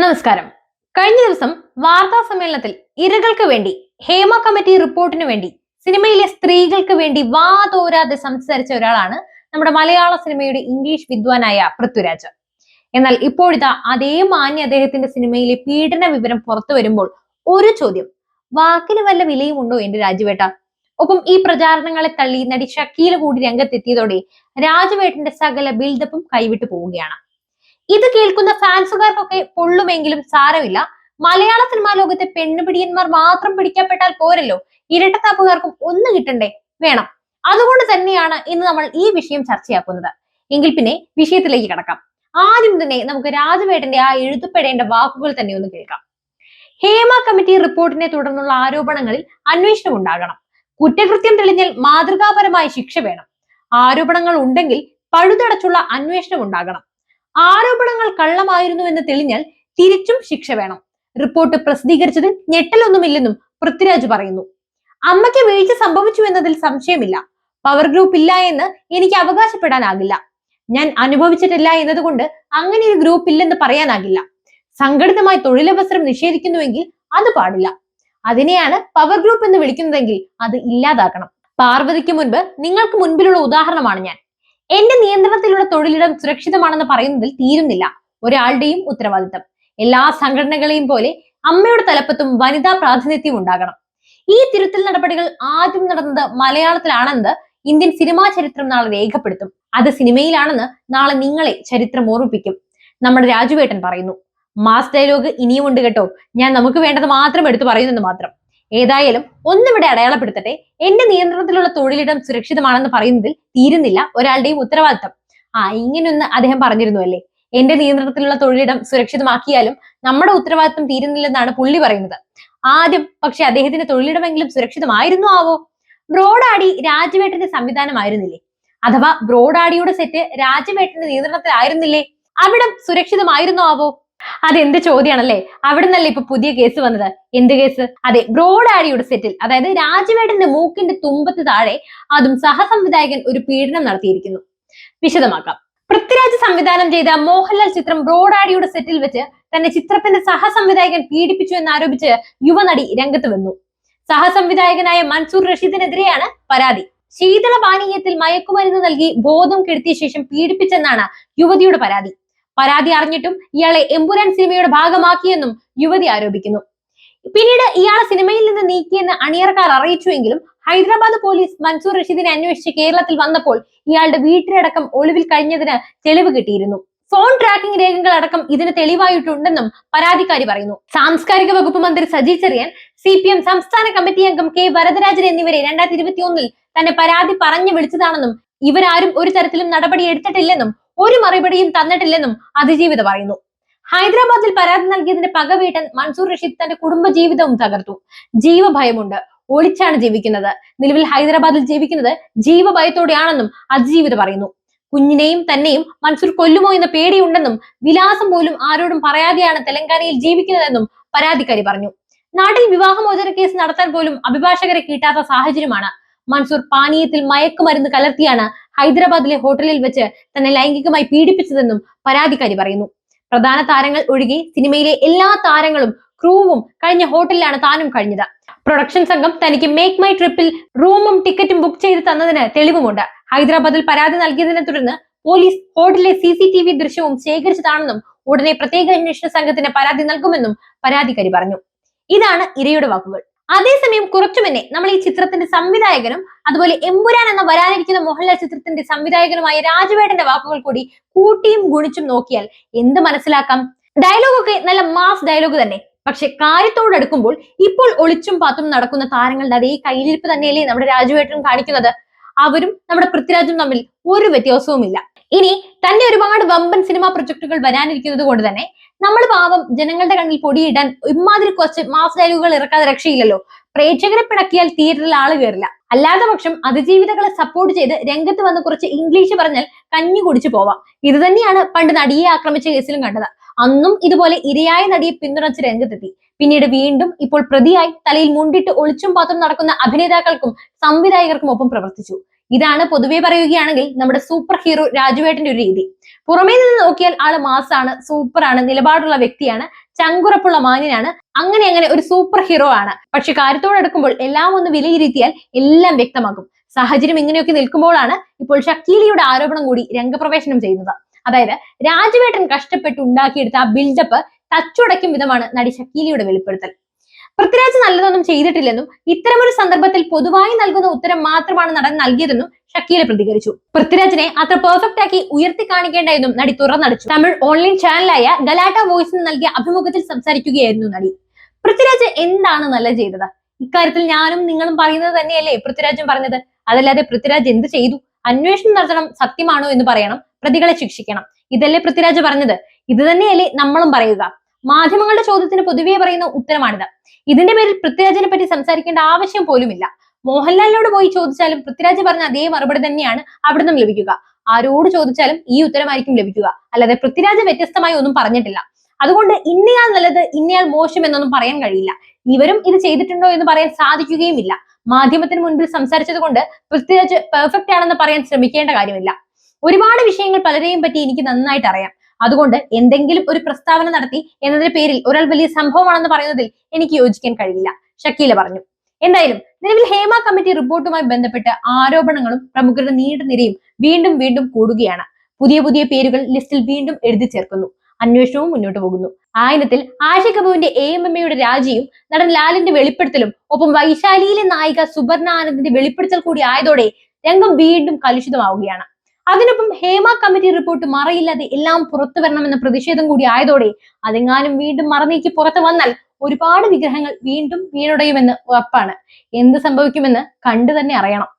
നമസ്കാരം. കഴിഞ്ഞ ദിവസം വാർത്താ സമ്മേളനത്തിൽ ഇരകൾക്ക് വേണ്ടി ഹേമ കമ്മിറ്റി റിപ്പോർട്ടിന് വേണ്ടി സിനിമയിലെ സ്ത്രീകൾക്ക് വേണ്ടി വാതോരാതെ സംസാരിച്ച ഒരാളാണ് നമ്മുടെ മലയാള സിനിമയുടെ ഇംഗ്ലീഷ് വിദ്വാനായ പൃഥ്വിരാജ്. എന്നാൽ ഇപ്പോഴിതാ അതേ മാന്യ അദ്ദേഹത്തിന്റെ സിനിമയിലെ പീഡന വിവരം പുറത്തു വരുമ്പോൾ ഒരു ചോദ്യം വാക്കിന് വല്ല വിലയുമുണ്ടോ എന്റെ രാജുവേട്ട? ഒപ്പം ഈ പ്രചാരണങ്ങളെ തള്ളി നടി ഷക്കീല കൂടി രംഗത്തെത്തിയതോടെ രാജുവേട്ടന്റെ സകല ബിൽഡപ്പും കൈവിട്ടു പോവുകയാണ്. ഇത് കേൾക്കുന്ന ഫാൻസുകാർക്കൊക്കെ പൊള്ളുമെങ്കിലും സാരമില്ല. മലയാള സിനിമാ ലോകത്തെ പെണ്ണുപിടിയന്മാർ മാത്രം പിടിക്കപ്പെട്ടാൽ പോരല്ലോ. ഇരട്ടത്താപ്പുകാർക്കും ഒന്ന് കിട്ടണ്ടേ വേണം. അതുകൊണ്ട് തന്നെയാണ് ഇന്ന് നമ്മൾ ഈ വിഷയം ചർച്ചയാക്കുന്നത്. എങ്കിൽ പിന്നെ വിഷയത്തിലേക്ക് കടക്കാം. ആദ്യം തന്നെ നമുക്ക് രാജവേട്ടന്റെ ആ എഴുതപ്പെടേണ്ട വാക്കുകൾ തന്നെ ഒന്ന് കേൾക്കാം. ഹേമ കമ്മിറ്റി റിപ്പോർട്ടിനെ തുടർന്നുള്ള ആരോപണങ്ങളിൽ അന്വേഷണം ഉണ്ടാകണം. കുറ്റകൃത്യം തെളിഞ്ഞാൽ മാതൃകാപരമായ ശിക്ഷ വേണം. ആരോപണങ്ങൾ ഉണ്ടെങ്കിൽ പഴുതടച്ചുള്ള അന്വേഷണം ഉണ്ടാകണം. ആരോപണങ്ങൾ കള്ളമായിരുന്നു എന്ന് തെളിഞ്ഞാൽ തിരിച്ചും ശിക്ഷ വേണം. റിപ്പോർട്ട് പ്രസിദ്ധീകരിച്ചതിൽ ഞെട്ടലൊന്നുമില്ലെന്നും പൃഥ്വിരാജ് പറയുന്നു. അമ്മയ്ക്ക് വീഴ്ച സംഭവിച്ചു എന്നതിൽ സംശയമില്ല. പവർ ഗ്രൂപ്പ് ഇല്ല എന്ന് എനിക്ക് അവകാശപ്പെടാനാകില്ല. ഞാൻ അനുഭവിച്ചിട്ടില്ല എന്നതുകൊണ്ട് അങ്ങനെ ഒരു ഗ്രൂപ്പ് ഇല്ലെന്ന് പറയാനാകില്ല. സംഘടിതമായി തൊഴിലവസരം നിഷേധിക്കുന്നുവെങ്കിൽ അത് പാടില്ല. അതിനെയാണ് പവർ ഗ്രൂപ്പ് എന്ന് വിളിക്കുന്നതെങ്കിൽ അത് ഇല്ലാതാക്കണം. പാർവതിക്ക് മുൻപ് നിങ്ങൾക്ക് മുൻപിലുള്ള ഉദാഹരണമാണ് ഞാൻ. എന്റെ നിയന്ത്രണത്തിലുള്ള തൊഴിലിടം സുരക്ഷിതമാണെന്ന് പറയുന്നതിൽ തീരുന്നില്ല. ഒരാളുടെയും ഉത്തരവാദിത്തം. എല്ലാ സംഘടനകളെയും പോലെ അമ്മയുടെ തലപ്പത്തും വനിതാ പ്രാതിനിധ്യം ഉണ്ടാകണം. ഈ തിരുത്തൽ നടപടികൾ ആദ്യം നടന്നത് മലയാളത്തിലാണെന്ന് ഇന്ത്യൻ സിനിമാ ചരിത്രം നാളെ രേഖപ്പെടുത്തും. അത് സിനിമയിലാണെന്ന് നാളെ നിങ്ങളെ ചരിത്രം ഓർമ്മിപ്പിക്കും. നമ്മുടെ രാജുവേട്ടൻ പറയുന്നു മാസ് ഡയലോഗ് ഇനിയും ഉണ്ട് കേട്ടോ. ഞാൻ നമുക്ക് വേണ്ടത് മാത്രം എടുത്തു പറയുന്നെന്ന് മാത്രം. ഏതായാലും ഒന്നിവിടെ അടയാളപ്പെടുത്തട്ടെ. എന്റെ നിയന്ത്രണത്തിലുള്ള തൊഴിലിടം സുരക്ഷിതമാണെന്ന് പറയുന്നതിൽ തീരുന്നില്ല ഒരാളുടെയും ഉത്തരവാദിത്തം. ആ ഇങ്ങനെയൊന്ന് അദ്ദേഹം പറഞ്ഞിരുന്നു അല്ലേ? എന്റെ നിയന്ത്രണത്തിലുള്ള തൊഴിലിടം സുരക്ഷിതമാക്കിയാലും നമ്മുടെ ഉത്തരവാദിത്തം തീരുന്നില്ലെന്നാണ് പുള്ളി പറയുന്നത്. ആദ്യം പക്ഷെ അദ്ദേഹത്തിന്റെ തൊഴിലിടമെങ്കിലും സുരക്ഷിതമായിരുന്നു ആവോ? ബ്രോഡാടി രാജവേട്ടന്റെ സംവിധാനമായിരുന്നില്ലേ അഥവാ ബ്രോഡാടിയുടെ സെറ്റ് രാജവേട്ടന്റെ നിയന്ത്രണത്തിലായിരുന്നില്ലേ? അവിടം സുരക്ഷിതമായിരുന്നു ആവോ? അതെന്ത് ചോദ്യമാണല്ലേ അവിടെ നിന്നല്ലേ ഇപ്പൊ പുതിയ കേസ് വന്നത്? എന്ത് കേസ് അതെ ബ്രോഡാടിയുടെ സെറ്റിൽ അതായത് രാജവേടന്റെ മൂക്കിന്റെ തുമ്പത്ത് താഴെ അതും സഹസംവിധായകൻ ഒരു പീഡനം നടത്തിയിരിക്കുന്നു. വിശദമാക്കാം. പൃഥ്വിരാജ് സംവിധാനം ചെയ്ത മോഹൻലാൽ ചിത്രം ബ്രോഡാഡിയുടെ സെറ്റിൽ വെച്ച് തന്റെ ചിത്രത്തിന്റെ സഹസംവിധായകൻ പീഡിപ്പിച്ചു എന്നാരോപിച്ച് യുവനടി രംഗത്ത് വന്നു. സഹസംവിധായകനായ മൻസൂർ റഷീദിനെതിരെയാണ് പരാതി. ശീതള പാനീയത്തിൽ മയക്കുമരുന്ന് നൽകി ബോധം കെടുത്തിയ ശേഷം പീഡിപ്പിച്ചെന്നാണ് യുവതിയുടെ പരാതി. പരാതി അറിഞ്ഞിട്ടും ഇയാളെ എമ്പുരാൻ സിനിമയുടെ ഭാഗമാക്കിയെന്നും യുവതി ആരോപിക്കുന്നു. പിന്നീട് ഇയാളെ സിനിമയിൽ നിന്ന് നീക്കിയെന്ന് അണിയറക്കാർ അറിയിച്ചുവെങ്കിലും ഹൈദരാബാദ് പോലീസ് മൻസൂർ റഷീദിനെ അന്വേഷിച്ച് കേരളത്തിൽ വന്നപ്പോൾ ഇയാളുടെ വീട്ടിലടക്കം ഒളിവിൽ കഴിഞ്ഞതിന് തെളിവ് കിട്ടിയിരുന്നു. ഫോൺ ട്രാക്കിംഗ് രേഖകൾ അടക്കം ഇതിന് തെളിവായിട്ടുണ്ടെന്നും പരാതിക്കാരി പറയുന്നു. സാംസ്കാരിക വകുപ്പ് മന്ത്രി Saji Cherian C P M സംസ്ഥാന കമ്മിറ്റി അംഗം കെ വരദരാജൻ എന്നിവരെ രണ്ടായിരത്തി ഇരുപത്തി ഒന്നിൽ തന്നെ പരാതി പറഞ്ഞു വിളിച്ചതാണെന്നും ഇവരാരും ഒരു തരത്തിലും നടപടി എടുത്തിട്ടില്ലെന്നും ഒരു മറുപടിയും തന്നിട്ടില്ലെന്നും അതിജീവിത പറയുന്നു. ഹൈദരാബാദിൽ പരാതി നൽകിയതിന്റെ പകവീട്ടൻ മൻസൂർ റഷീദ് തന്റെ കുടുംബ ജീവിതവും തകർത്തു. ജീവഭയമുണ്ട്. ഒളിച്ചാണ് ജീവിക്കുന്നത്. നിലവിൽ ഹൈദരാബാദിൽ ജീവിക്കുന്നത് ജീവഭയത്തോടെയാണെന്നും അതിജീവിത പറയുന്നു. കുഞ്ഞിനെയും തന്നെയും മൻസൂർ കൊല്ലുമോ എന്ന പേടിയുണ്ടെന്നും വിലാസം പോലും ആരോടും പറയാതെയാണ് തെലങ്കാനയിൽ ജീവിക്കുന്നതെന്നും പരാതിക്കാരി പറഞ്ഞു. നാട്ടിൽ വിവാഹമോചന കേസ് നടത്താൻ പോലും അഭിഭാഷകരെ കിട്ടാത്ത സാഹചര്യമാണ്. മൻസൂർ പാനീയത്തിൽ മയക്കുമരുന്ന് കലർത്തിയാണ് ഹൈദരാബാദിലെ ഹോട്ടലിൽ വെച്ച് തന്നെ ലൈംഗികമായി പീഡിപ്പിച്ചതെന്നും പരാതിക്കാരി പറയുന്നു. പ്രധാന താരങ്ങൾ ഒഴികെ സിനിമയിലെ എല്ലാ താരങ്ങളും ക്രൂവും കഴിഞ്ഞ ഹോട്ടലിലാണ് താനും കഴിഞ്ഞത്. പ്രൊഡക്ഷൻ സംഘം തനിക്ക് മേക്ക് മൈ ട്രിപ്പിൽ റൂമും ടിക്കറ്റും ബുക്ക് ചെയ്ത് തന്നതിന് തെളിവുമുണ്ട്. ഹൈദരാബാദിൽ പരാതി നൽകിയതിനെ തുടർന്ന് പോലീസ് ഹോട്ടലിലെ സി സി ടി വി ദൃശ്യവും ശേഖരിച്ചതാണെന്നും ഉടനെ പ്രത്യേക അന്വേഷണ സംഘത്തിന് പരാതി നൽകുമെന്നും പരാതിക്കാരി പറഞ്ഞു. ഇതാണ് ഇരയുടെ വാക്കുകൾ. അതേസമയം കുറച്ചു മുന്നേ നമ്മൾ ഈ ചിത്രത്തിന്റെ സംവിധായകനും അതുപോലെ എമ്പുരാൻ എന്ന വരാനിരിക്കുന്ന മോഹൻലാൽ ചിത്രത്തിന്റെ സംവിധായകനുമായ രാജുവേട്ടന്റെ വാക്കുകൾ കൂടി കൂട്ടിയും ഗുണിച്ചും നോക്കിയാൽ എന്ത് മനസ്സിലാക്കാം? ഡയലോഗൊക്കെ നല്ല മാസ് ഡയലോഗ് തന്നെ. പക്ഷെ കാര്യത്തോടടുക്കുമ്പോൾ ഇപ്പോൾ ഒളിച്ചും പാത്തും നടക്കുന്ന താരങ്ങളുടെ അതേ കയ്യിലിരിപ്പ് തന്നെയല്ലേ നമ്മുടെ രാജുവേട്ടനും കാണിക്കുന്നത്. അവരും നമ്മുടെ പൃഥ്വിരാജും തമ്മിൽ ഒരു വ്യത്യാസവുമില്ല. ഇനി തന്നെ ഒരുപാട് വമ്പൻ സിനിമാ പ്രൊജക്ടുകൾ വരാനിരിക്കുന്നത് കൊണ്ട് തന്നെ നമ്മൾ പാവം ജനങ്ങളുടെ കണ്ണിൽ പൊടിയിടാൻ ഇമാതിരി കുറച്ച് മാസ് ഡയലോഗുകൾ ഇറക്കാതെ രക്ഷയില്ലല്ലോ. പ്രേക്ഷകരെ പിണക്കിയാൽ തിയേറ്ററിൽ ആൾ കയറില്ല അല്ലാത്ത പക്ഷം അതിജീവിതകളെ സപ്പോർട്ട് ചെയ്ത് രംഗത്ത് വന്ന് കുറച്ച് ഇംഗ്ലീഷ് പറഞ്ഞാൽ കഞ്ഞി കുടിച്ചു പോവാം. ഇത് തന്നെയാണ് പണ്ട് നടിയെ ആക്രമിച്ച കേസിലും കണ്ടത്. അന്നും ഇതുപോലെ ഇരയായ നടിയെ പിന്തുണച്ച് രംഗത്തെത്തി. പിന്നീട് വീണ്ടും ഇപ്പോൾ പ്രതിയായി തലയിൽ മുണ്ടിട്ട് ഒളിച്ചും പാത്രം നടക്കുന്ന അഭിനേതാക്കൾക്കും സംവിധായകർക്കും ഒപ്പം പ്രവർത്തിച്ചു. ഇതാണ് പൊതുവെ പറയുകയാണെങ്കിൽ നമ്മുടെ സൂപ്പർ ഹീറോ രാജുവേട്ടന്റെ ഒരു രീതി. പുറമേ നിന്ന് നോക്കിയാൽ ആൾ മാസാണ് ആണ്, നിലപാടുള്ള വ്യക്തിയാണ് ചങ്കുറപ്പുള്ള മാന്യനാണ് അങ്ങനെ അങ്ങനെ ഒരു സൂപ്പർ ഹീറോ ആണ്. പക്ഷെ കാര്യത്തോടെടുക്കുമ്പോൾ എല്ലാം ഒന്ന് വിലയിരുത്തിയാൽ എല്ലാം വ്യക്തമാകും. സാഹചര്യം ഇങ്ങനെയൊക്കെ നിൽക്കുമ്പോഴാണ് ഇപ്പോൾ ഷക്കീലിയുടെ ആരോപണം കൂടി രംഗപ്രവേശനം ചെയ്യുന്നത്. അതായത് രാജുവേട്ടൻ കഷ്ടപ്പെട്ട് ഉണ്ടാക്കിയെടുത്ത ആ ബിൽഡപ്പ് തച്ചുടയ്ക്കും വിധമാണ് നടി ഷക്കീലിയുടെ വെളിപ്പെടുത്തൽ. പൃഥ്വിരാജ് നല്ലതൊന്നും ചെയ്തിട്ടില്ലെന്നും ഇത്തരമൊരു സന്ദർഭത്തിൽ പൊതുവായി നൽകുന്ന ഉത്തരം മാത്രമാണ് നടൻ നൽകിയതെന്നും ഷക്കീല പ്രതികരിച്ചു. പൃഥ്വിരാജിനെ അത്ര പെർഫെക്റ്റ് ആക്കി ഉയർത്തി കാണിക്കേണ്ട എന്നും നടി തുറന്നടിച്ചു. തമിഴ് ഓൺലൈൻ ചാനലായ ഗലാട്ട വോയിസിന് നൽകിയ അഭിമുഖത്തിൽ സംസാരിക്കുകയായിരുന്നു നടി. പൃഥ്വിരാജ് എന്താണ് നല്ല ചെയ്തത്? ഇക്കാര്യത്തിൽ ഞാനും നിങ്ങളും പറയുന്നത് തന്നെയല്ലേ പൃഥ്വിരാജും പറഞ്ഞത്? അതല്ലാതെ പൃഥ്വിരാജ് എന്ത് ചെയ്തു? അന്വേഷണം നടത്തണം സത്യമാണോ എന്ന് പറയണം. പ്രതികളെ ശിക്ഷിക്കണം. ഇതല്ലേ പൃഥ്വിരാജ് പറഞ്ഞത്. ഇത് തന്നെയല്ലേ നമ്മളും പറയുക. മാധ്യമങ്ങളുടെ ചോദ്യത്തിന് പൊതുവേ പറയുന്ന ഉത്തരമാണിത്. ഇതിന്റെ പേരിൽ പൃഥ്വിരാജിനെ പറ്റി സംസാരിക്കേണ്ട ആവശ്യം പോലുമില്ല. മോഹൻലാലിനോട് പോയി ചോദിച്ചാലും പൃഥ്വിരാജ് പറഞ്ഞ അതേ മറുപടി തന്നെയാണ് അവിടുന്ന് ലഭിക്കുക. ആരോട് ചോദിച്ചാലും ഈ ഉത്തരമായിരിക്കും ലഭിക്കുക. അല്ലാതെ പൃഥ്വിരാജ് വ്യത്യസ്തമായി ഒന്നും പറഞ്ഞിട്ടില്ല. അതുകൊണ്ട് ഇന്നയാൾ നല്ലത് ഇന്നയാൾ മോശം എന്നൊന്നും പറയാൻ കഴിയില്ല. ഇവരും ഇത് ചെയ്തിട്ടുണ്ടോ എന്ന് പറയാൻ സാധിക്കുകയുമില്ല. മാധ്യമത്തിന് മുൻപിൽ സംസാരിച്ചത് കൊണ്ട് പൃഥ്വിരാജ് പെർഫെക്റ്റ് ആണെന്ന് പറയാൻ ശ്രമിക്കേണ്ട കാര്യമില്ല. ഒരുപാട് വിഷയങ്ങൾ പലരെയും പറ്റി എനിക്ക് നന്നായിട്ട് അറിയാം. അതുകൊണ്ട് എന്തെങ്കിലും ഒരു പ്രസ്താവന നടത്തി എന്നതിന്റെ പേരിൽ ഒരാൾ വലിയ സംഭവമാണെന്ന് പറയുന്നതിൽ എനിക്ക് യോജിക്കാൻ കഴിയില്ല. ഷക്കീല പറഞ്ഞു. എന്തായാലും നിലവിൽ ഹേമ കമ്മിറ്റി റിപ്പോർട്ടുമായി ബന്ധപ്പെട്ട് ആരോപണങ്ങളും പ്രമുഖരുടെ നീണ്ട നിരയും വീണ്ടും വീണ്ടും കൂടുകയാണ്. പുതിയ പുതിയ പേരുകൾ ലിസ്റ്റിൽ വീണ്ടും എഴുതി ചേർക്കുന്നു. അന്വേഷണവും മുന്നോട്ട് പോകുന്നു. ആ ഇനത്തിൽ ആഷ കപൂറിന്റെ എ എം എം എയുടെ രാജിയും നടൻ ലാലിന്റെ വെളിപ്പെടുത്തലും ഒപ്പം വൈശാലിയിലെ നായിക സുബർണ ആനന്ദിന്റെ വെളിപ്പെടുത്തൽ കൂടി ആയതോടെ രംഗം വീണ്ടും കലുഷിതമാവുകയാണ്. അതിനൊപ്പം ഹേമ കമ്മിറ്റി റിപ്പോർട്ട് മറയില്ലാതെ എല്ലാം പുറത്തു വരണമെന്ന പ്രതിഷേധം കൂടി ആയതോടെ അതെങ്ങാനും വീണ്ടും മറനീക്കി പുറത്തു വന്നാൽ ഒരുപാട് വിഗ്രഹങ്ങൾ വീണ്ടും വീണുടയുമെന്ന് ഉറപ്പാണ്. എന്ത് സംഭവിക്കുമെന്ന് കണ്ടു തന്നെ അറിയണം.